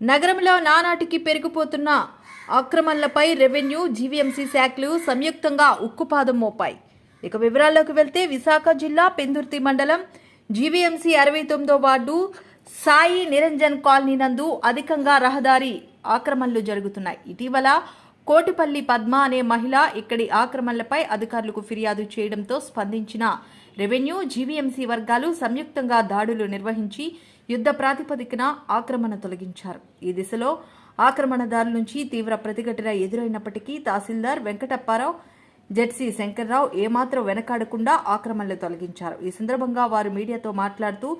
నగరంలో నానాటికి పెరిగిపోతున్న ఆక్రమణలపై రెవెన్యూ జీవీఎంసీ శాఖలు సంయుక్తంగా ఉక్కుపాదం మోపాయి. ఇక వివరాల్లోకి వెళ్తే విశాఖ జిల్లా పెందుర్తి మండలం జీవీఎంసీ అరవై తొమ్మిదో వార్డు సాయి నిరంజన్ కాలనీ నందు అధికంగా రహదారి ఆక్రమణలు జరుగుతున్నాయి. ఇటీవల కోటిపల్లి పద్మ అనే మహిళ ఇక్కడి ఆక్రమణలపై అధికారులకు ఫిర్యాదు చేయడంతో స్పందించిన రెవెన్యూ జీవీఎంసీ వర్గాలు సంయుక్తంగా దాడులు నిర్వహించి యుద్ధ ప్రాతిపదికన ఆక్రమణ తొలగించారు. ఈ దిశలో ఆక్రమణదారుల నుంచి తీవ్ర ప్రతిఘటన ఎదురైనప్పటికీ తహసీల్దార్ వెంకటప్పారావు జెడ్సీ శంకర్రావు ఏమాత్రం వెనకాడకుండా ఆక్రమణలు తొలగించారు. ఈ సందర్భంగా వారు మీడియాతో మాట్లాడుతూ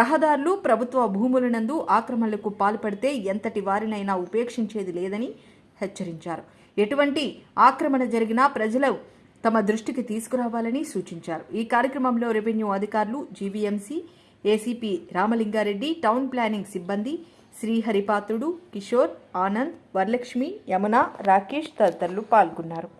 రహదారులు ప్రభుత్వ భూములనందు ఆక్రమణలకు పాల్పడితే ఎంతటి వారినైనా ఉపేక్షించేది లేదని హెచ్చరించారు. ఎటువంటి ఆక్రమణ జరిగినా ప్రజలు తమ దృష్టికి తీసుకురావాలని సూచించారు. ఈ కార్యక్రమంలో రెవెన్యూ అధికారులు GVMC ACP Ramalingareddy town planning సిబ్బంది శ్రీహరిపాత్రుడు కిషోర్ ఆనంద్ వరలక్ష్మి యమున రాకేష్ తదితరులు పాల్గొన్నారు.